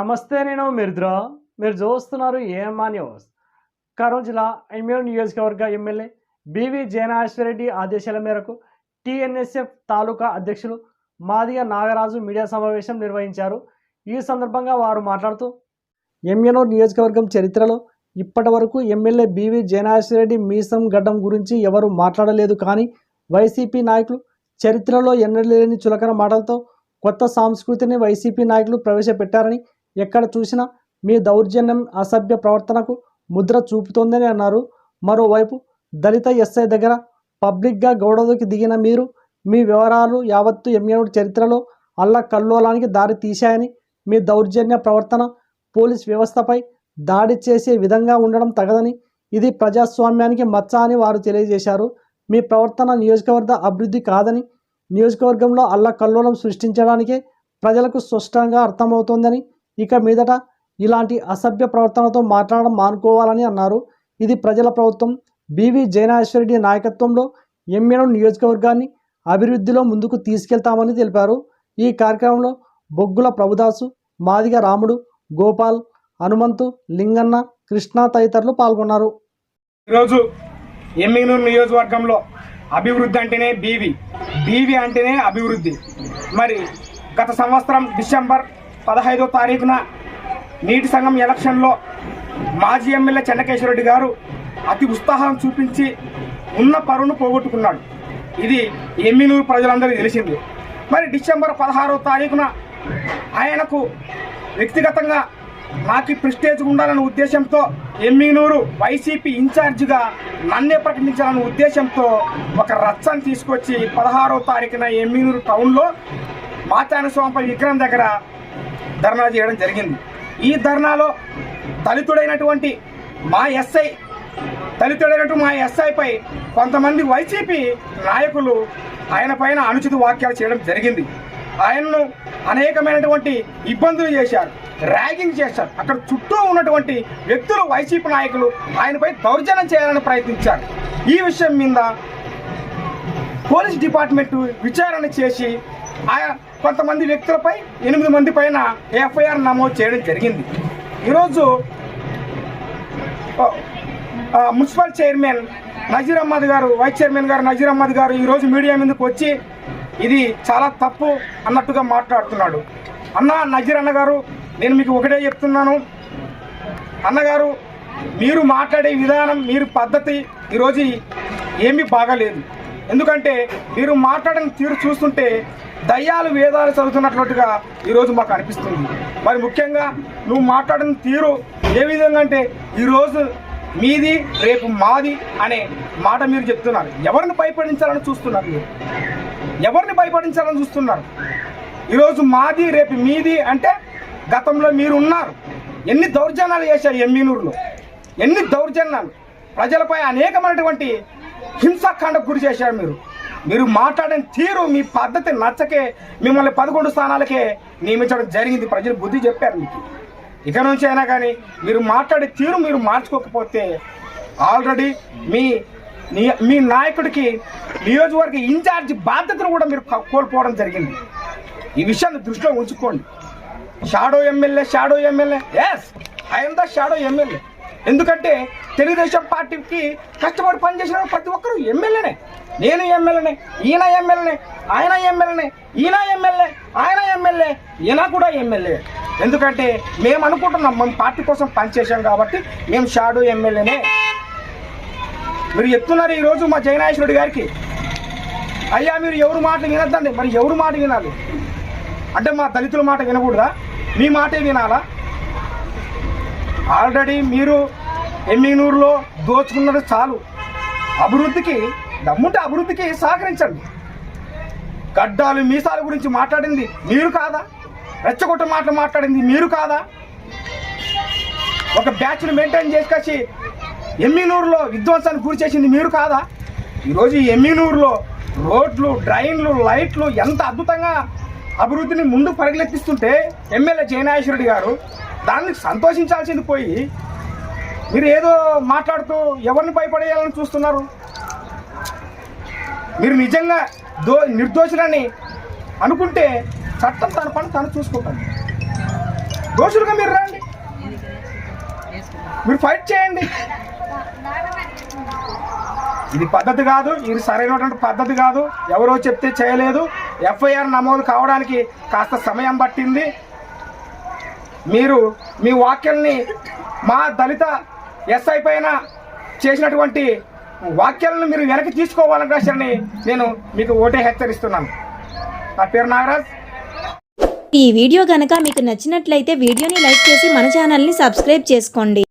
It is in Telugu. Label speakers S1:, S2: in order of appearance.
S1: నమస్తే నేను మిర్ద్రా. మీరు చూస్తున్నారు ఏమా న్యూస్. కర్నూలు జిల్లా ఎమ్మెల్యే నియోజకవర్గ ఎమ్మెల్యే బివి జయనాశ్వరెడ్డి ఆదేశాల మేరకు టీఎన్ఎస్ఎఫ్ తాలూకా అధ్యక్షులు మాదిగ నాగరాజు మీడియా సమావేశం నిర్వహించారు. ఈ సందర్భంగా వారు మాట్లాడుతూ ఎంఎన్ఓ నియోజకవర్గం చరిత్రలో ఇప్పటి వరకు ఎమ్మెల్యే బివి జయనాశ్వరెడ్డి మీసం గడ్డం గురించి ఎవరు మాట్లాడలేదు కానీ వైసీపీ నాయకులు చరిత్రలో ఎన్నడలేని చులకన మాటలతో కొత్త సంస్కృతిని వైసీపీ నాయకులు ప్రవేశపెట్టారని ఎక్కడ చూసినా మీ దౌర్జన్యం అసభ్య ప్రవర్తనకు ముద్ర చూపుతోందని అన్నారు. మరోవైపు దళిత ఎస్ఐ దగ్గర పబ్లిక్గా గౌడవకి దిగిన మీరు మీ వివరాలు యావత్తు ఎంఏడు చరిత్రలో అల్ల కల్లోలానికి దారి తీశాయని మీ దౌర్జన్య ప్రవర్తన పోలీస్ వ్యవస్థపై దాడి చేసే విధంగా ఉండడం తగదని ఇది ప్రజాస్వామ్యానికి మచ్చ అని వారు తెలియజేశారు. మీ ప్రవర్తన నియోజకవర్గ అభివృద్ధి కాదని నియోజకవర్గంలో అల్లకల్లోలం సృష్టించడానికే ప్రజలకు స్పష్టంగా అర్థమవుతోందని ఇక మీదట ఇలాంటి అసభ్య ప్రవర్తనతో మాట్లాడడం మానుకోవాలని అన్నారు. ఇది ప్రజల ప్రభుత్వం బీవీ జయనాశ్వరెడ్డి నాయకత్వంలో ఎమ్మెను నియోజకవర్గాన్ని అభివృద్ధిలో ముందుకు తీసుకెళ్తామని తెలిపారు. ఈ కార్యక్రమంలో బొగ్గుల ప్రభుదాసు మాదిగ రాముడు గోపాల్ హనుమంతు లింగన్న కృష్ణ తదితరులు పాల్గొన్నారు.
S2: ఈరోజు ఎమ్మిగనూరు నియోజకవర్గంలో అభివృద్ధి అంటేనే బీవి బీవి అంటేనే అభివృద్ధి. మరి గత సంవత్సరం డిసెంబర్ పదహైదో తారీఖున నీటి సంఘం ఎలక్షన్లో మాజీ ఎమ్మెల్యే చెన్నకేశ్వరరెడ్డి గారు అతి ఉత్సాహం చూపించి ఉన్న పరువును పోగొట్టుకున్నాడు. ఇది ఎమ్మినూరు ప్రజలందరికీ తెలిసింది. మరి డిసెంబర్ పదహారో తారీఖున ఆయనకు వ్యక్తిగతంగా నాకు ప్రిస్టేజ్ ఉండాలనే ఉద్దేశంతో ఎమ్మినూరు వైసీపీ ఇన్ఛార్జిగా నన్నే ప్రకటించాలనే ఉద్దేశంతో ఒక రచ్చను తీసుకొచ్చి పదహారో తారీఖున ఎమ్మినూరు టౌన్లో మాతాన స్వామిపై విగ్రహం దగ్గర ధర్నా చేయడం జరిగింది. ఈ ధర్నాలో దళితుడైనటువంటి మా ఎస్ఐ దళితుడైనటువంటి మా ఎస్ఐపై కొంతమంది వైసీపీ నాయకులు ఆయన పైన అనుచిత వాక్యాలు చేయడం జరిగింది. ఆయనను అనేకమైనటువంటి ఇబ్బందులు చేశారు ర్యాగింగ్ చేశారు. అక్కడ చుట్టూ ఉన్నటువంటి వ్యక్తులు వైసీపీ నాయకులు ఆయనపై దౌర్జన్యం చేయాలని ప్రయత్నించారు. ఈ విషయం మీద పోలీస్ డిపార్ట్మెంట్ విచారణ చేసి ఆయా కొంతమంది వ్యక్తులపై ఎనిమిది మంది పైన ఎఫ్ఐఆర్ నమోదు చేయడం జరిగింది. ఈరోజు మున్సిపల్ చైర్మన్ నజీర్ అహ్మద్ గారు వైస్ చైర్మన్ గారు నజీర్ అహ్మద్ గారు ఈరోజు మీడియా ముందుకు వచ్చి ఇది చాలా తప్పు అన్నట్టుగా మాట్లాడుతున్నాడు. అన్న నజీర్ అన్న గారు నేను మీకు ఒకటే చెప్తున్నాను. అన్నగారు మీరు మాట్లాడే విధానం మీరు పద్ధతి ఈరోజు ఏమీ బాగాలేదు. ఎందుకంటే మీరు మాట్లాడిన తీరు చూస్తుంటే దయ్యాలు వేదాలు చదువుతున్నట్లుగా ఈరోజు మాకు అనిపిస్తుంది. మరి ముఖ్యంగా నువ్వు మాట్లాడిన తీరు ఏ విధంగా అంటే ఈరోజు మీది రేపు మాది అనే మాట మీరు చెప్తున్నారు. ఎవరిని భయపడించాలని చూస్తున్నారు మీరు? ఎవరిని భయపడించాలని చూస్తున్నారు? ఈరోజు మాది రేపు మీది అంటే గతంలో మీరు ఉన్నారు ఎన్ని దౌర్జన్యాలు చేశారు ఎమ్మినూరులో? ఎన్ని దౌర్జన్యాలు? ప్రజలపై అనేకమైనటువంటి హింసాకాండకు గురి చేశారు మీరు. మీరు మాట్లాడిన తీరు మీ పద్ధతి నచ్చకే మిమ్మల్ని పదకొండు స్థానాలకే నియమించడం జరిగింది. ప్రజలు బుద్ధి చెప్పారు మీకు. ఇక నుంచి అయినా కానీ మీరు మాట్లాడే తీరు మీరు మార్చుకోకపోతే ఆల్రెడీ మీ మీ నాయకుడికి నియోజకవర్గ ఇన్ఛార్జ్ బాధ్యతను కూడా మీరు కోల్పోవడం జరిగింది. ఈ విషయాన్ని దృష్టిలో ఉంచుకోండి. Shadow MLA shadow MLA. Yes I'm the shadow MLA ఎందుకంటే తెలుగుదేశం పార్టీకి కష్టపడి పనిచేసిన ప్రతి ఒక్కరు ఎమ్మెల్యేనే. నేను ఎమ్మెల్యేనే ఈయన ఎమ్మెల్యేనే ఆయన ఎమ్మెల్యేనే ఈయన ఎమ్మెల్యే ఆయన ఎమ్మెల్యే ఈయన కూడా ఎమ్మెల్యే. ఎందుకంటే మేము అనుకుంటున్నాం మేము పార్టీ కోసం పనిచేసాం కాబట్టి మేము షాడో ఎమ్మెల్యేనే. మీరు చెప్తున్నారు ఈరోజు మా జయనాయేశ్వరుడు గారికి. అయ్యా మీరు ఎవరు మాట వినద్దండి. మరి ఎవరు మాట వినాలి? అంటే మా దళితుల మాట వినకూడదా? మీ మాటే వినాలా? ఆల్రెడీ మీరు ఎమ్మినూరులో దోచుకున్నది చాలు. అభివృద్ధికి దమ్ముంటే అభివృద్ధికి సహకరించండి. గడ్డాలు మీసాల గురించి మాట్లాడింది మీరు కాదా? రెచ్చగొట్ట మాటలు మాట్లాడింది మీరు కాదా? ఒక బ్యాచ్ను మెయింటైన్ చేసుకొచ్చి ఎమ్మినూరులో విధ్వంసానికి గురి చేసింది మీరు కాదా? ఈరోజు ఎమ్మినూరులో రోడ్లు డ్రైన్లు లైట్లు ఎంత అద్భుతంగా అభివృద్ధిని ముందు పరిగెత్తిస్తుంటే ఎమ్మెల్యే జయనాశ్వరుడి గారు దానికి సంతోషించాల్సింది పోయి మీరు ఏదో మాట్లాడుతూ ఎవరిని భయపడేయాలని చూస్తున్నారు? మీరు నిజంగా దో నిర్దోషులని అనుకుంటే చట్టం తన పని తను చూసుకుంటాను దోషులుగా మీరు రండి. మీరు ఫైట్ చేయండి. ఇది పద్ధతి కాదు ఇది సరైనటువంటి పద్ధతి కాదు. ఎవరో చెప్తే చేయలేదు. ఎఫ్ఐఆర్ నమోదు కావడానికి కాస్త సమయం పట్టింది. మీరు మీ వాక్యల్ని మా దళిత ఎస్ఐ పైన చేసినటువంటి వాక్యాలను మీరు వెనక్కి తీసుకోవాలని నేను మీకు ఓటే హెచ్చరిస్తున్నాను. నా పేరు నాగరాజ్.
S3: ఈ వీడియో కనుక మీకు నచ్చినట్లయితే వీడియోని లైక్ చేసి మన ఛానల్ని సబ్స్క్రైబ్ చేసుకోండి.